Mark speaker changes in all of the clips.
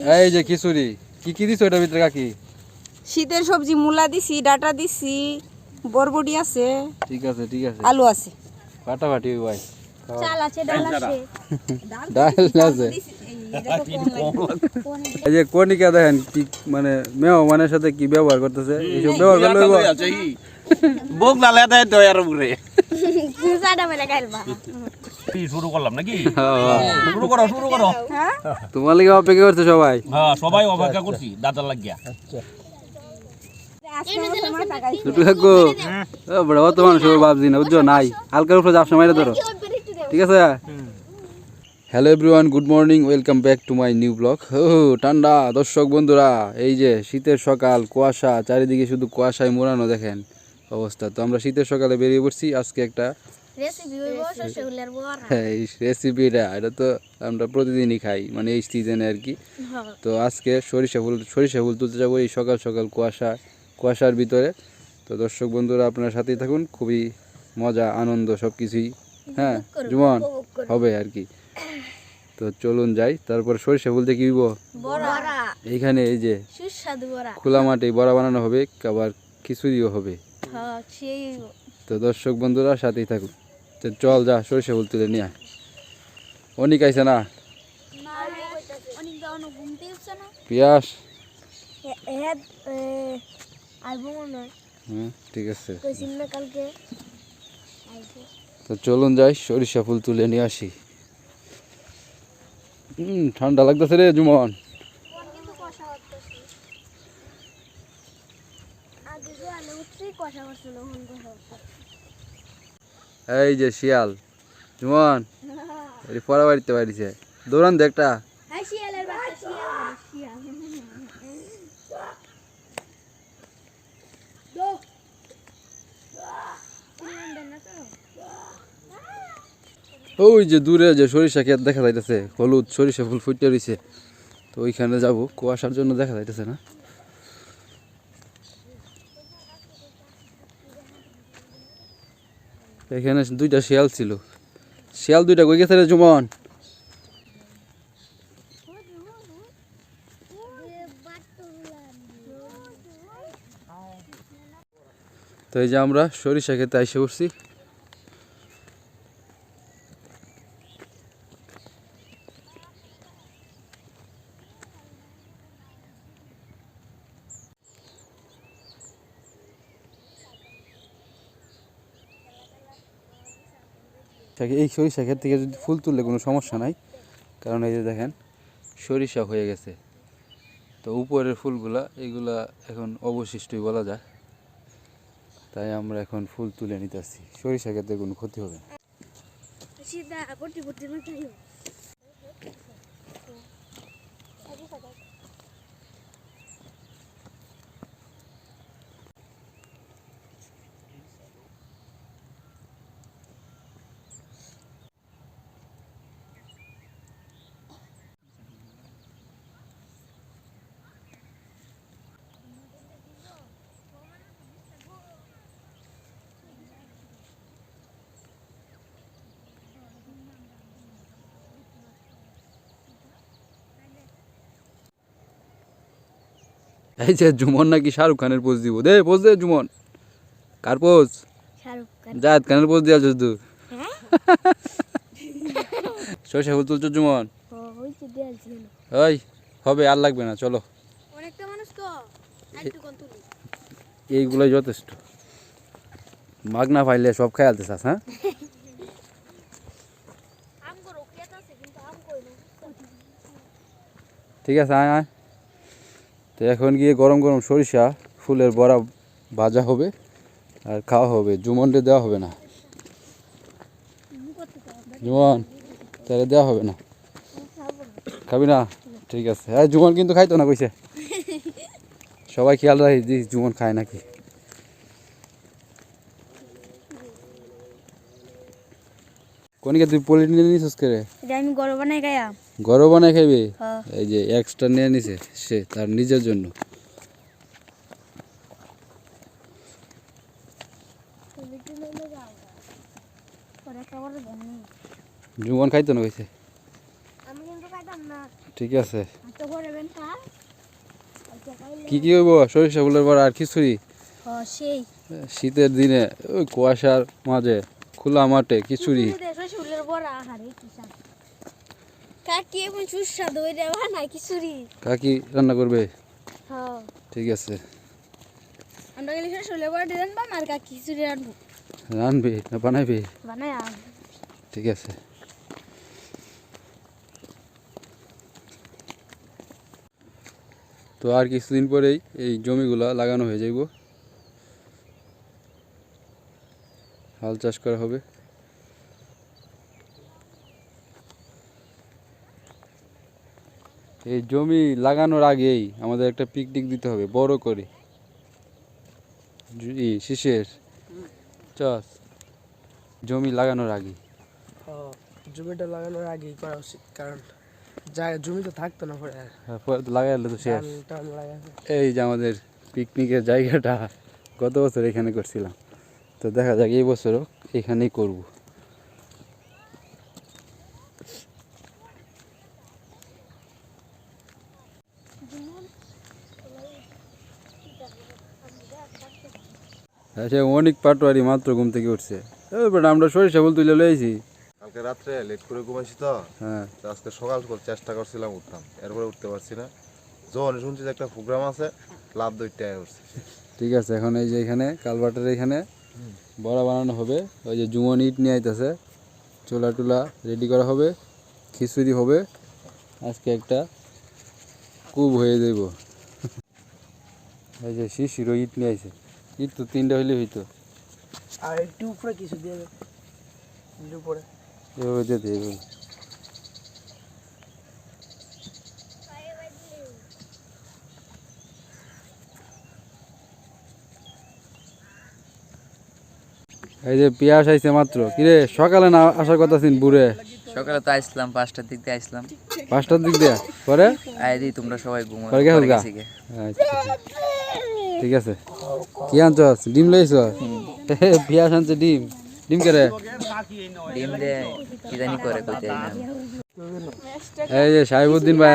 Speaker 1: এই যে খিচুড়ি কি কি দিছো এটার ভিতরে কাকি?
Speaker 2: শীতের সবজি মূলা দিছি ডাটা দিছি বরবটি আছে
Speaker 1: ঠিক আছে ঠিক আছে।
Speaker 2: আলু আছে।
Speaker 1: ফাটাফাটি ভাই
Speaker 3: চাল আছে ডাল আছে।
Speaker 1: ডাল আছে এই যে কনিকা দেখেন কি মানে মেহমানের সাথে কি ব্যবহার করতেছে? এইসব ব্যবহার করলে?
Speaker 4: লালে দেয় দয়ার উপরে। শুরু করলাম নাকি। শুরু করো শুরু করো
Speaker 1: তোমার লিগে অপেক্ষা করছে সবাই
Speaker 4: হ্যাঁ সবাই অপেক্ষা করছি দাদার লাগিয়া
Speaker 1: ছোটু কাকু ও বড় অত মানুষ ভাবছি না বুঝছ নাই হালকার উপরে যাবসা মাইরে ধরো ঠিক আছে hello everyone good morning welcome back to my new blog ও ঠান্ডা দর্শক বন্ধুরা এই যে শীতের সকাল কুয়াশা চারিদিকে শুধু কুয়াশায় মোড়ানো দেখেন। অবস্থা। তো আমরা শীতের সকালে বেরিয়ে পড়ছি। আজকে একটা হ্যাঁ, এই রেসিপিটা এটা তো আমরা প্রতিদিনই খাই মানে এই সিজনে আর কি। তো আজকে সরিষা ফুল সরিষা ফুল তুলতে যাব এই সকাল সকাল কুয়াশা কুয়াশার ভিতরে। তো দর্শক বন্ধুরা আপনার সাথেই থাকুন খুবই মজা আনন্দ সব কিছুই হ্যাঁ জুমন হবে আর কি। তো চলুন যাই তারপর সরিষা ফুল দিয়ে কি এইখানে এই যে খোলা মাঠে বড়া বানানো হবে আবার খিচুড়িও হবে।
Speaker 3: হ্যাঁ
Speaker 1: তো দর্শক বন্ধুরা সাথেই থাকুন। চল যা সরিষা ফুল তুলে নিয়ে অনেক
Speaker 3: উঠছে না।
Speaker 1: পিয়াস।
Speaker 3: হ্যাঁ হয়
Speaker 1: ঠিক আছে। তো চলুন যাই সরিষা ফুল তুলে নিয়ে আসি। হুম ঠান্ডা লাগতেছে রে জুমন
Speaker 3: কিন্তু কষা হচ্ছে আগে যে আলো উঠছি কষা করছিল হন কষা
Speaker 1: এই যে শিয়াল জুমন এটি পড়া বাড়িতে বাড়িছে। দৌড়ান দে একটা।
Speaker 3: হ্যাঁ শিয়ালের বাচ্চা শিয়াল শিয়াল। দো।
Speaker 1: ওই যে দূরে যে সরিষা ক্ষেত দেখা যাইতেছে হলুদ সরিষা ফুল ফুটে রয়েছে তো ওইখানে যাব কুয়াশার জন্য দেখা যাইতেছে না। এখানে দুইটা শিয়াল ছিল। শিয়াল দুইটা কই গেছে রে জুমন? তো এই যে আমরা সরিষা খেতে আইসে উঠছি এই সরিষা ক্ষেত থেকে যদি ফুল তুললে কোনো সমস্যা নাই। কারণ এই যে দেখেন, সরিষা হয়ে গেছে। তো উপরের ফুলগুলা, এগুলা এখন অবশিষ্টই বলা যায়। তাই আমরা এখন ফুল তুলে নিতেছি। সরিষা ক্ষেতে কোনো ক্ষতি হবে না।
Speaker 3: সিধা পটি পটি না
Speaker 1: এই যে জুমন নাকি শাহরুখ খানের পোজ দিব? দে পোজ দে জুমন। কার পোজ
Speaker 3: শাহরুখ খান
Speaker 1: জাহেদ খানের পোজ দিয়া
Speaker 3: হ্যাঁ?
Speaker 1: সরিষা ফুল তুলছো জুমন? ওই হবে আর লাগবে না চলো। এইগুলোই যথেষ্ট। মাগনা ফাইলে সব খেয়ালতে চাস হ্যাঁ?
Speaker 3: আম করো কেত কিন্তু আম কই না।
Speaker 1: ঠিক আছে আয় আয়। তো এখন গিয়ে গরম গরম সরিষা, ফুলের বড়া ভাজা হবে আর খাওয়া হবে। জুমনকে দেওয়া হবে না। জুমন, তাহলে দেওয়া হবে না। খাবি না? ঠিক আছে। হ্যাঁ জুমন কিন্তু খাইতো না, কইছে। সবাই খেয়াল রাখি যে জুমন খায় নাকি। কোনকে তুই পলিট নিয়ে নিছিস কে রে?
Speaker 3: এটা আমি গরম বানাই গায়া
Speaker 1: গরম বানায় খাইবে?
Speaker 3: হ্যাঁ।
Speaker 1: এই যে এক্সট্রা নিয়ে নিছে সে তার নিজের জন্য।
Speaker 3: পরে
Speaker 1: জুমন খাইতো না কইছে? ঠিক আছে। কি কি হইব? সরিষা ফুলের বড়া আর খিচুড়ি? শীতের দিনে ওই কুয়াশার মাঝে খোলা মাঠে খিচুড়ি
Speaker 3: শ্বশুরের বড় আহারে কি সাথ কাকি সুস্বাদু হয়ে যাওয়া না খিচুড়ি
Speaker 1: কাকি রান্না করবে?
Speaker 3: হ্যাঁ।
Speaker 1: ঠিক আছে।
Speaker 3: আমরা গেলে শ্বশুরের বড় দিলেন বা মার কাকি খিচুড়ি রাখব
Speaker 1: রানবি না বানাইবি
Speaker 3: আম
Speaker 1: ঠিক আছে। তো আর কিছুদিন পরেই এই জমিগুলা লাগানো হয়ে যাইব। হাল চাষ করা হবে। এই জমি লাগানোর আগেই আমাদের একটা পিকনিক দিতে হবে বড় করে। শীষের। চাষ জমি লাগানোর আগে
Speaker 5: জমিটা লাগানোর আগেই করা উচিত কারণ জমি তো থাকতো না পরে
Speaker 1: পরে তো লাগাইলে তো শেষ। এই যে আমাদের পিকনিকের জায়গাটা গত বছর এখানে করছিলাম। তো দেখা যাক এই বছরও এখানেই করব। আচ্ছা অনেক পাটোয়ারি মাত্র ঘুম থেকে উঠছে। এবার আমরা সরিষা ফুল তুলে লইছি
Speaker 6: কালকে রাত্রে লেট করে ঘুমাইছি তো।
Speaker 1: হ্যাঁ।
Speaker 6: আজকে সকাল করে চেষ্টা করছিলাম উঠতাম এরপরে উঠতে পারছি না। যখন শুনছি যে একটা প্রোগ্রাম আছে লাভ দুইটায় উঠছে।
Speaker 1: ঠিক আছে এখন এই যে এখানে কালবাটের এখানে বড়া বানানো হবে। ওই যে জুমন ইট নিয়ে আইতেছে। চোলা টুলা রেডি করা হবে খিচুড়ি হবে। আজকে একটা কুব হয়ে যাইব। এই যে শিশিরও ইট নিয়ে আইছে। তো তিনটা হইলে হইতো।
Speaker 5: আর একটু উপরে কিছু দিয়ে দেবে। একটু উপরে।
Speaker 1: এভাবে দিয়ে দিই এভাবে। এই যে পিয়াস আইছে মাত্র। কিরে সকালে না আসার কথা ছিল বুড়ে?
Speaker 7: সকালে তো আসলাম পাঁচটার দিক দিয়ে আসলাম
Speaker 1: পাঁচটার দিক দিয়ে? পরে?
Speaker 7: আই দি তোমরা সবাই ঘুমো।
Speaker 1: পরে গেছো গা? আচ্ছা, ঠিক আছে। কি আনছস? ডিম লইছ পিয়াস আনছে ডিম। ডিম কেরে
Speaker 7: ডিম দে কি জানি করে কইতে
Speaker 1: এই যে সাহেবুদ্দিন ভাই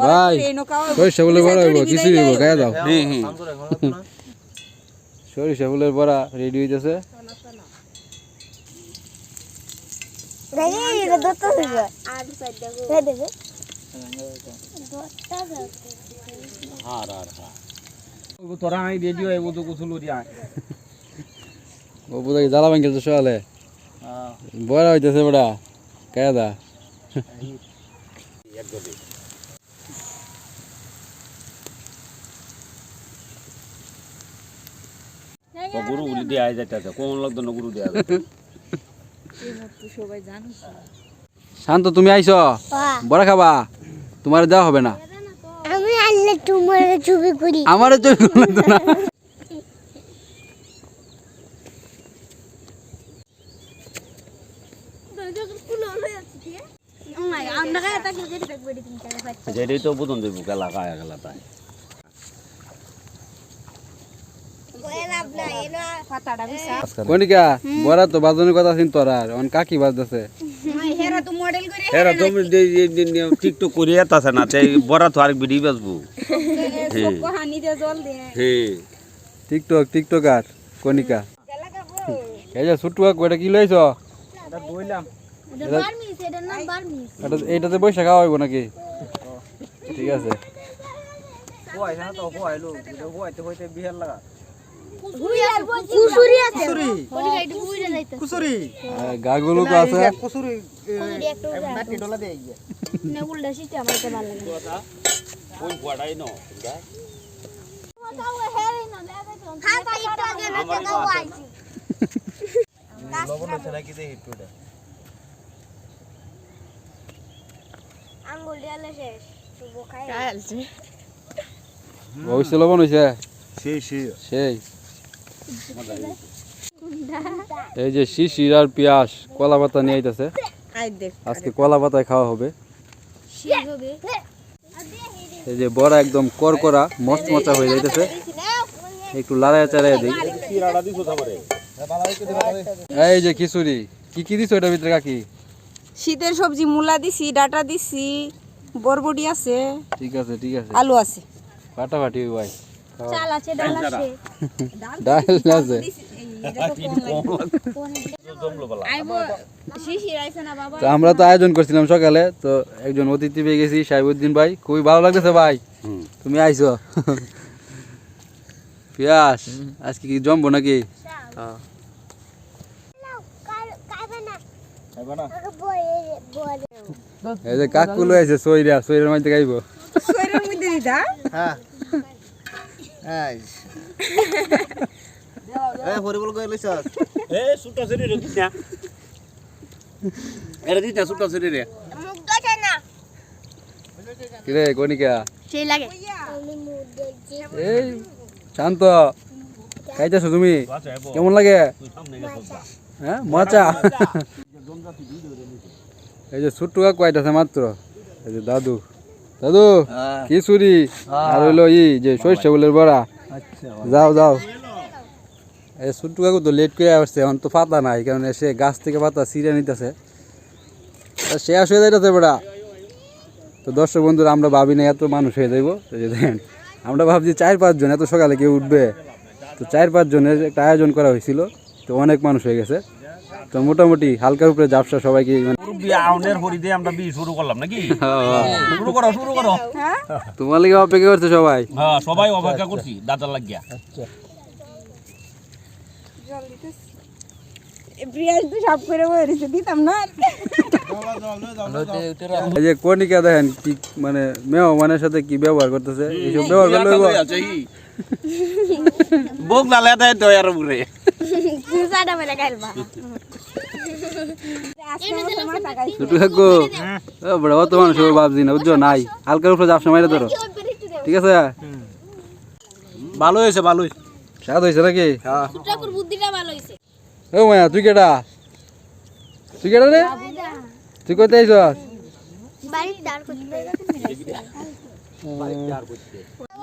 Speaker 1: ভাই সরিষা ফুলের বড়া হইব কিছু হইব গায়ে দাও সরিষা ফুলের বড়া রেডি হইতেছে
Speaker 3: আর সাইড দেখো এই দেখো দত্তা
Speaker 4: তোরা রেডিও
Speaker 1: ও জ্বালা তো সকালে বড়া হইতেছে বড়া
Speaker 4: গুরু দেয়া যাইতেছে কোন না গুরু দেয়া
Speaker 1: শান্ত তুমি আইছ? বড়া খাবা? তোমার দেওয়া হবে না।
Speaker 3: আনলে তোমার ছবি করি।
Speaker 1: আমারও লাগতো না।
Speaker 4: যেটাই তো বুঝন দেবো গেলা গায়া গেলা তাই।
Speaker 2: পাতাটা
Speaker 1: কনিকা বড়া তো বাজনের কথা আছেন তোর অন কাকি বাজতেছে।
Speaker 4: এরা তুমি টিকটক করিয়া তাছে না তাই বড় তো আরেক ভিডিও বাজবো।
Speaker 1: টিকটক টিকটক আর কনিকা এই যে ছোট্টু কাকু এটা কি লইছ?
Speaker 5: এটা বইলাম
Speaker 3: এটা বার্মিস এটার নাম বার্মিস
Speaker 1: এটা এইটাতে বৈশা খাওয়া হইব নাকি? ঠিক আছে।
Speaker 5: তো কোয়াইলো কোয়াইতে হইতে বিহার লাগা।
Speaker 3: কুসুরি আছে
Speaker 5: কুসুরি।
Speaker 1: গাগুলো তো আছে।
Speaker 5: নাটি ডলা দেই
Speaker 3: না উল্টা আমার তো ভালো লাগে
Speaker 4: ওই বড়াই ন
Speaker 3: শেষ।
Speaker 6: সেই সেই
Speaker 1: সেই। এই যে শিশির আর পেঁয়াজ কলা পাতা নিয়ে আইতাছে।
Speaker 2: আই দেখ।
Speaker 1: আজকে কলা পাতায় খাওয়া হবে। এই যে বড়া একদম করকরা মস্ত মচা হয়ে যাইতেছে। একটু লাড়ায় চাড়ায় দিই। এই যে খিচুড়ি কি কি দিছো এটার ভিতরে কাকি?
Speaker 2: শীতের সবজি মূলা দিছি ডাটা দিছি বরবটি আছে
Speaker 1: ঠিক আছে ঠিক আছে।
Speaker 2: আলু আছে।
Speaker 1: ফাটাফাটি ভাই
Speaker 3: চাল আছে ডাল আছে।
Speaker 1: ডাল আছে। তো আমরা তো আয়োজন করছিলাম সকালে তো একজন অতিথি পেয়ে গেছি সাহেবুদ্দিন ভাই। খুবই ভালো লাগতেছে ভাই। তুমি আইছো। পিয়াস আজকে কি জমবো নাকি? এই যে কাকুলো আছে সইরা। সইরার মধ্যে গাইবো
Speaker 2: শরীরের মধ্যে দিদা?
Speaker 4: এ সুটা সেরে রে দিস না এটা দিস না সুটা সেরে রে
Speaker 3: না?
Speaker 1: কনিকা
Speaker 3: সেই লাগে।
Speaker 1: এই শান্ত। খাইতেছো তুমি? কেমন লাগে? হ্যাঁ মজা। এই যে ছোট্ট কাকু আইতাছে মাত্র। এই যে দাদু। দাদু কি চুরি আর হইল ই যে সরিষা বলের বড়া। যাও যাও। এই ছোট্ট কাকু তো লেট করে আসছে এখন তো পাতা নাই কারণ সে গাছ থেকে পাতা ছিঁড়ে নিতেছে। সে আস হয়ে যাইতেছে বড়া। তো দর্শক বন্ধুরা আমরা ভাবি না এত মানুষ হয়ে যাইব। দেখেন আমরা ভাবছি চার পাঁচজন এত সকালে কেউ উঠবে। তো চার পাঁচজনের একটা আয়োজন করা হয়েছিল তো অনেক মানুষ হয়ে গেছে। তো মোটামুটি হালকার উপরে জাপসা সবাইকে মানে
Speaker 4: আউনের হরি দিয়ে আমরা বিয়ে শুরু করলাম নাকি? শুরু করো শুরু করো।
Speaker 1: তোমার লিগে অপেক্ষা করছে সবাই।
Speaker 4: হ্যাঁ সবাই অপেক্ষা করছি দাদার লাগিয়া।
Speaker 2: বিয়াস তো সব করে বলেছে দিতাম না।
Speaker 1: কনিকা দেখেন কি মানে মেহমানের সাথে কি ব্যবহার করতেছে? এইসব ব্যবহার করলে হইবো?
Speaker 4: বোক লালে দেয় দয়ার উপরে।
Speaker 3: কুজাটা মেরে খাইবা
Speaker 1: ছোট কাকু ও বড় অত মানুষ ভাবছি না বুঝছ? নাই। হালকার উপরে জাপসা মাইরে ধরো। ঠিক আছে?
Speaker 4: ভালো হয়েছে ভালো
Speaker 1: স্বাদ হয়েছে নাকি?
Speaker 3: ঠাকুর বুদ্ধিটা ভালো হইছে
Speaker 1: ও মায়া তুই কেটা তুই কেটা রে? তুই কোথায় আইছ